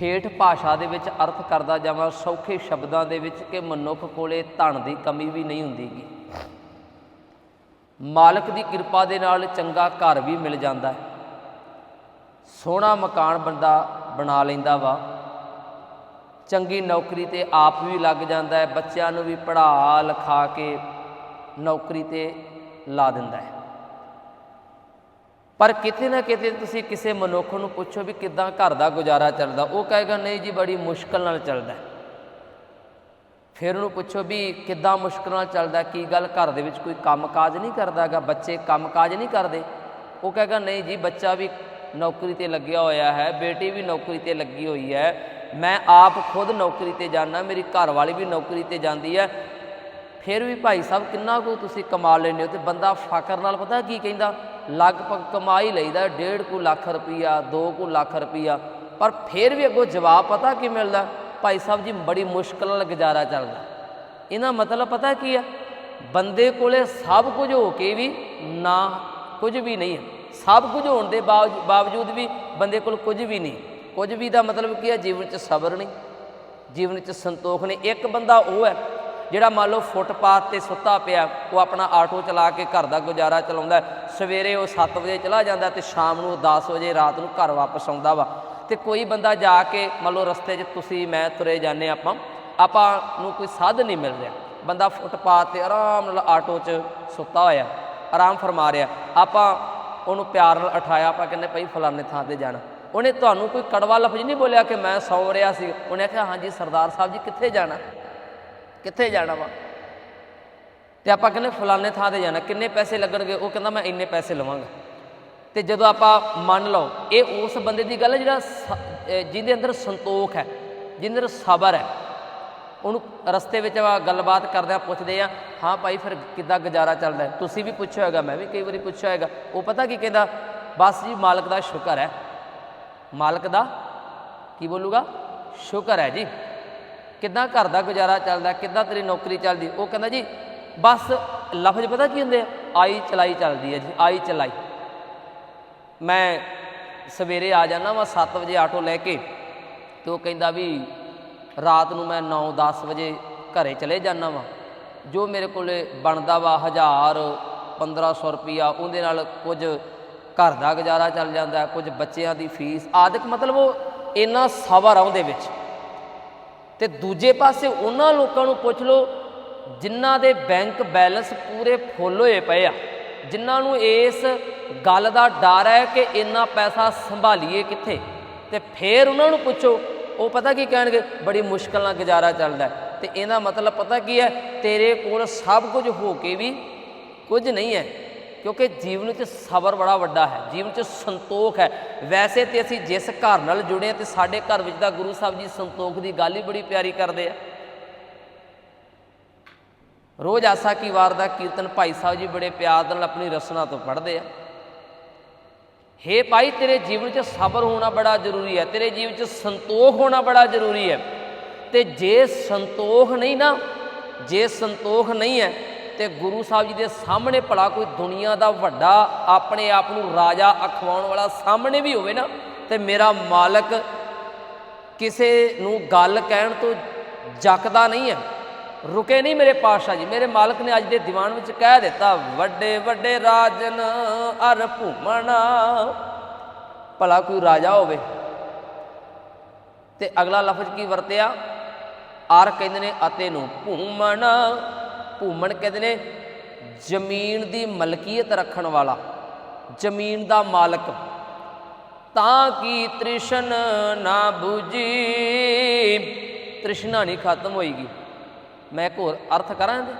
ਠੇਠ ਭਾਸ਼ਾ ਦੇ ਵਿੱਚ ਅਰਥ ਕਰਦਾ ਜਾਵਾਂ, ਸੌਖੇ ਸ਼ਬਦਾਂ ਦੇ ਵਿੱਚ ਕਿ ਮਨੁੱਖ ਕੋਲੇ ਧਨ ਦੀ ਕਮੀ ਵੀ ਨਹੀਂ ਹੁੰਦੀਗੀ। ਮਾਲਕ ਦੀ ਕਿਰਪਾ ਦੇ ਨਾਲ ਚੰਗਾ ਘਰ ਵੀ ਮਿਲ ਜਾਂਦਾ ਹੈ। ਸੋਹਣਾ ਮਕਾਨ ਬੰਦਾ ਬਣਾ ਲੈਂਦਾ ਵਾ। ਚੰਗੀ ਨੌਕਰੀ ਤੇ ਆਪ ਵੀ ਲੱਗ ਜਾਂਦਾ ਹੈ। ਬੱਚਿਆਂ ਨੂੰ ਵੀ ਪੜ੍ਹਾ ਲਿਖਾ ਕੇ ਨੌਕਰੀ ਤੇ ਲਾ ਦਿੰਦਾ ਹੈ। ਪਰ ਕਿਤੇ ਨਾ ਕਿਤੇ ਤੁਸੀਂ ਕਿਸੇ ਮਨੁੱਖ ਨੂੰ ਪੁੱਛੋ ਵੀ ਕਿਦਾਂ ਘਰ ਦਾ ਗੁਜ਼ਾਰਾ ਚੱਲਦਾ। ਉਹ ਕਹੇਗਾ, ਨਹੀਂ ਜੀ, ਬੜੀ ਮੁਸ਼ਕਲ ਨਾਲ ਚੱਲਦਾ ਫਿਰ ਉਹਨੂੰ ਪੁੱਛੋ ਵੀ ਕਿੱਦਾਂ ਮੁਸ਼ਕਲ ਨਾਲ ਚੱਲਦਾ ਕੀ ਗੱਲ ਘਰ ਦੇ ਵਿੱਚ ਕੋਈ ਕੰਮਕਾਜ ਨਹੀਂ ਕਰਦਾਗਾ ਬੱਚੇ ਕੰਮਕਾਜ ਨਹੀਂ ਕਰਦੇ? ਉਹ ਕਹੇਗਾ, ਨਹੀਂ ਜੀ, ਬੱਚਾ ਵੀ ਨੌਕਰੀ ਤੇ ਲੱਗਿਆ ਹੋਇਆ ਹੈ, ਬੇਟੀ ਵੀ ਨੌਕਰੀ ਤੇ ਲੱਗੀ ਹੋਈ ਹੈ। ਮੈਂ ਆਪ ਖੁਦ ਨੌਕਰੀ ਤੇ ਜਾਣਾ ਮੇਰੀ ਘਰ ਵਾਲੀ ਵੀ ਨੌਕਰੀ ਤੇ ਜਾਂਦੀ ਹੈ। ਫਿਰ ਵੀ ਭਾਈ ਸਾਹਿਬ ਕਿੰਨਾ ਕੁ ਤੁਸੀਂ ਕਮਾ ਲੈਂਦੇ ਹੋ ਤੇ ਬੰਦਾ ਫਕਰ ਨਾਲ ਪਤਾ ਕੀ ਕਹਿੰਦਾ? ਲਗਭਗ ਕਮਾ ਹੀ ਲਈਦਾ, ਡੇਢ ਕੁ ਲੱਖ ਰੁਪਈਆ 2 ਕੁ ਲੱਖ ਰੁਪਈਆ। ਪਰ ਫਿਰ ਵੀ ਅੱਗੋਂ ਜਵਾਬ ਪਤਾ ਕੀ ਮਿਲਦਾ? ਭਾਈ ਸਾਹਿਬ ਜੀ, ਬੜੀ ਮੁਸ਼ਕਲ ਨਾਲ ਗੁਜ਼ਾਰਾ ਚੱਲਦਾ। ਇਹਨਾਂ ਮਤਲਬ ਪਤਾ ਕੀ ਆ? ਬੰਦੇ ਕੋਲੇ ਸਭ ਕੁਝ ਹੋ ਕੇ ਵੀ ਨਾ ਕੁਝ ਵੀ ਨਹੀਂ ਹੈ ਸਭ ਕੁਝ ਹੋਣ ਦੇ ਬਾਵਜ- ਬਾਵਜੂਦ ਵੀ ਬੰਦੇ ਕੋਲ ਕੁਝ ਵੀ ਨਹੀਂ। ਕੁਝ ਵੀ ਦਾ ਮਤਲਬ ਕੀ ਹੈ ਜੀਵਨ 'ਚ ਸਬਰ ਨਹੀਂ। ਜੀਵਨ 'ਚ ਸੰਤੋਖ ਨਹੀਂ। ਇੱਕ ਬੰਦਾ ਉਹ ਹੈ ਜਿਹੜਾ ਮੰਨ ਲਓ ਫੁੱਟਪਾਥ ਤੇ ਸੁੱਤਾ ਪਿਆ, ਉਹ ਆਪਣਾ ਆਟੋ ਚਲਾ ਕੇ ਘਰ ਦਾ ਗੁਜ਼ਾਰਾ ਚਲਾਉਂਦਾ ਸਵੇਰੇ ਉਹ 7 ਵਜੇ ਚਲਾ ਜਾਂਦਾ ਤੇ ਸ਼ਾਮ ਨੂੰ 10 ਵਜੇ ਰਾਤ ਨੂੰ ਘਰ ਵਾਪਸ ਆਉਂਦਾ ਵਾ। ਤੇ ਕੋਈ ਬੰਦਾ ਜਾ ਕੇ ਮੰਨ ਲਓ ਰਸਤੇ 'ਚ ਤੁਸੀਂ, ਮੈਂ ਤੁਰੇ ਜਾਂਦੇ ਆਪਾਂ ਆਪਾਂ ਨੂੰ ਕੋਈ ਸਾਧਨ ਨਹੀਂ ਮਿਲ ਰਿਹਾ। ਬੰਦਾ ਫੁੱਟਪਾਥ ਤੇ ਆਰਾਮ ਨਾਲ ਆਟੋ 'ਚ ਸੁੱਤਾ ਹੋਇਆ, ਆਰਾਮ ਫਰਮਾ ਰਿਹਾ। ਆਪਾਂ ਉਹਨੂੰ ਪਿਆਰ ਨਾਲ ਉਠਾਇਆ, ਆਪਾਂ ਕਹਿੰਦੇ ਭਾਈ ਫਲਾਣੇ ਥਾਂ ਤੇ ਜਾਣਾ। ਉਹਨੇ ਤੁਹਾਨੂੰ ਕੋਈ ਕੜਵਾ ਲਫ਼ਜ਼ ਨਹੀਂ ਬੋਲਿਆ ਕਿ ਮੈਂ ਸੌਂ ਰਿਹਾ ਸੀ? ਉਹਨੇ ਆਖਿਆ ਹਾਂਜੀ ਸਰਦਾਰ ਸਾਹਿਬ ਜੀ, ਕਿੱਥੇ ਜਾਣਾ? ਕਿੱਥੇ ਜਾਣਾ ਵਾ? ਤੇ ਆਪਾਂ ਕਹਿੰਦੇ ਫਲਾਣੇ ਥਾਂ ਤੇ ਜਾਣਾ। ਕਿੰਨੇ ਪੈਸੇ ਲੱਗਣਗੇ? ਉਹ ਕਹਿੰਦਾ ਮੈਂ ਇੰਨੇ ਪੈਸੇ ਲਵਾਂਗਾ। ਤੇ ਜਦੋਂ ਆਪਾਂ ਮੰਨ ਲਓ, ਇਹ ਉਸ ਬੰਦੇ ਦੀ ਗੱਲ ਹੈ ਜਿਹੜਾ ਸ- ਜਿਹਦੇ ਅੰਦਰ ਸੰਤੋਖ ਹੈ, ਜਿਹਦੇ ਅੰਦਰ ਸਬਰ ਹੈ, ਉਹਨੂੰ ਰਸਤੇ ਵਿੱਚ ਆਪਾਂ ਗੱਲਬਾਤ ਕਰਦੇ ਆ ਪੁੱਛਦੇ ਆ ਹਾਂ ਭਾਈ, ਫਿਰ ਕਿੱਦਾਂ ਗੁਜ਼ਾਰਾ ਚੱਲਦਾ ਤੁਸੀਂ ਵੀ ਪੁੱਛਿਆ ਹੋਏਗਾ, ਮੈਂ ਵੀ ਕਈ ਵਾਰੀ ਪੁੱਛਿਆ ਹੋਏਗਾ। ਉਹ ਪਤਾ ਕੀ ਕਹਿੰਦਾ? ਬਸ ਜੀ, ਮਾਲਕ ਦਾ ਸ਼ੁਕਰ ਹੈ। ਮਾਲਕ ਦਾ ਕੀ ਬੋਲੂਗਾ? ਸ਼ੁਕਰ ਹੈ ਜੀ। ਕਿੱਦਾਂ ਘਰ ਦਾ ਗੁਜ਼ਾਰਾ ਚੱਲਦਾ, ਕਿੱਦਾਂ ਤੇਰੀ ਨੌਕਰੀ ਚੱਲਦੀ? ਉਹ ਕਹਿੰਦਾ ਜੀ, ਬਸ ਲਫ਼ਜ਼ ਪਤਾ ਕੀ ਹੁੰਦੇ ਆ? ਆਈ ਚਲਾਈ ਚੱਲਦੀ ਹੈ ਜੀ, ਆਈ ਚਲਾਈ। ਮੈਂ ਸਵੇਰੇ ਆ ਜਾਣਾ ਵਾ 7 ਵਜੇ ਆਟੋ ਲੈ ਕੇ ਤੇ ਉਹ ਕਹਿੰਦਾ ਵੀ ਰਾਤ ਨੂੰ ਮੈਂ 9-10 ਵਜੇ ਘਰੇ ਚਲੇ ਜਾਣਾ ਵਾ। ਜੋ ਮੇਰੇ ਕੋਲੇ ਬਣਦਾ ਵਾ 1000 1500 ਰੁਪਿਆ ਉਹਦੇ ਨਾਲ ਕੁਝ ਘਰ ਦਾ ਗੁਜ਼ਾਰਾ ਚੱਲ ਜਾਂਦਾ, ਕੁਝ ਬੱਚਿਆਂ ਦੀ ਫੀਸ, ਆਦਿਕ ਮਤਲਬ ਉਹ ਇੰਨਾ ਸਬਰ ਆ ਉਹਦੇ ਵਿੱਚ। ਤੇ ਦੂਜੇ ਪਾਸੇ ਉਹਨਾਂ ਲੋਕਾਂ ਨੂੰ ਪੁੱਛ ਲਓ, ਜਿਨ੍ਹਾਂ ਦੇ ਬੈਂਕ ਬੈਲੈਂਸ ਪੂਰੇ ਫੁੱਲ ਹੋਏ ਪਏ ਆ, ਜਿਨ੍ਹਾਂ ਨੂੰ ਇਸ ਗੱਲ ਦਾ ਡਰ ਹੈ ਕਿ ਇੰਨਾ ਪੈਸਾ ਸੰਭਾਲੀਏ ਕਿੱਥੇ? ਤੇ ਫੇਰ ਉਹਨਾਂ ਨੂੰ ਪੁੱਛੋ, ਉਹ ਪਤਾ ਕੀ ਕਹਿਣਗੇ? ਬੜੀ ਮੁਸ਼ਕਲ ਨਾਲ ਗੁਜ਼ਾਰਾ ਚੱਲਦਾ ਹੈ। ਤੇ ਇਹਦਾ ਮਤਲਬ ਪਤਾ ਕੀ ਹੈ? ਤੇਰੇ ਕੋਲ ਸਭ ਕੁਝ ਹੋ ਕੇ ਵੀ ਕੁਝ ਨਹੀਂ ਹੈ। ਕਿਉਂਕਿ ਜੀਵਨ 'ਚ ਸਬਰ ਬੜਾ ਵੱਡਾ ਹੈ, ਜੀਵਨ 'ਚ ਸੰਤੋਖ ਹੈ। ਵੈਸੇ ਤੇ ਅਸੀਂ ਜਿਸ ਘਰ ਨਾਲ ਜੁੜੇ ਹਾਂ ਤੇ ਸਾਡੇ ਘਰ ਵਿੱਚ ਤਾਂ ਗੁਰੂ ਸਾਹਿਬ ਜੀ ਸੰਤੋਖ ਦੀ ਗੱਲ ਹੀ ਬੜੀ ਪਿਆਰੀ ਕਰਦੇ ਆ। ਰੋਜ਼ ਆਸਾ ਕੀ ਵਾਰ ਦਾ ਕੀਰਤਨ ਭਾਈ ਸਾਹਿਬ ਜੀ ਬੜੇ ਪਿਆਰ ਨਾਲ ਆਪਣੀ ਰਸਨਾ ਤੋਂ ਪੜ੍ਹਦੇ ਆ। ਹੇ ਭਾਈ, ਤੇਰੇ ਜੀਵਨ 'ਚ ਸਬਰ ਹੋਣਾ ਬੜਾ ਜ਼ਰੂਰੀ ਹੈ, ਤੇਰੇ ਜੀਵਨ 'ਚ ਸੰਤੋਖ ਹੋਣਾ ਬੜਾ ਜ਼ਰੂਰੀ ਹੈ। ਤੇ ਜੇ ਸੰਤੋਖ ਨਹੀਂ ਨਾ, ਜੇ ਸੰਤੋਖ ਨਹੀਂ ਹੈ ਤੇ ਗੁਰੂ ਸਾਹਿਬ ਜੀ ਦੇ ਸਾਹਮਣੇ ਭਲਾ ਕੋਈ ਦੁਨੀਆ ਦਾ ਵੱਡਾ ਆਪਣੇ ਆਪ ਨੂੰ ਰਾਜਾ ਅਖਵਾਉਣ ਵਾਲਾ ਸਾਹਮਣੇ ਵੀ ਹੋਵੇ ਨਾ, ਤੇ ਮੇਰਾ ਮਾਲਕ ਕਿਸੇ ਨੂੰ ਗੱਲ ਕਹਿਣ ਤੋਂ ਜੱਕਦਾ ਨਹੀਂ ਹੈ। ਰੁਕੇ ਨਹੀਂ ਮੇਰੇ ਪਾਤਸ਼ਾਹ ਜੀ, ਮੇਰੇ ਮਾਲਕ ਨੇ ਅੱਜ ਦੇ ਦੀਵਾਨ ਵਿੱਚ ਕਹਿ ਦਿੱਤਾ, ਵੱਡੇ ਵੱਡੇ ਰਾਜਨ ਅਰ ਭੂਮਣਾ, ਭਲਾ ਕੋਈ ਰਾਜਾ ਹੋਵੇ। ਤੇ ਅਗਲਾ ਲਫ਼ਜ਼ ਕੀ ਵਰਤਿਆ? ਆਰ ਕਹਿੰਦੇ ਨੇ, ਅਤੇ ਨੂੰ ਭੂਮਣ। ਭੂਮਣ ਕਹਿੰਦੇ ਨੇ? ਜ਼ਮੀਨ ਦੀ ਮਲਕੀਅਤ ਰੱਖਣ ਵਾਲਾ, ਜ਼ਮੀਨ ਦਾ ਮਾਲਕ। ਤਾਂ ਕੀ ਤ੍ਰਿਸ਼ਨ ਨਾ 부ਜੀ ਤ੍ਰਿਸ਼ਨਾ ਨਹੀਂ ਖਤਮ ਹੋਏਗੀ। ਮੈਂ ਇੱਕ ਹੋਰ ਅਰਥ ਕਰਾਂ ਇਹਦੇ?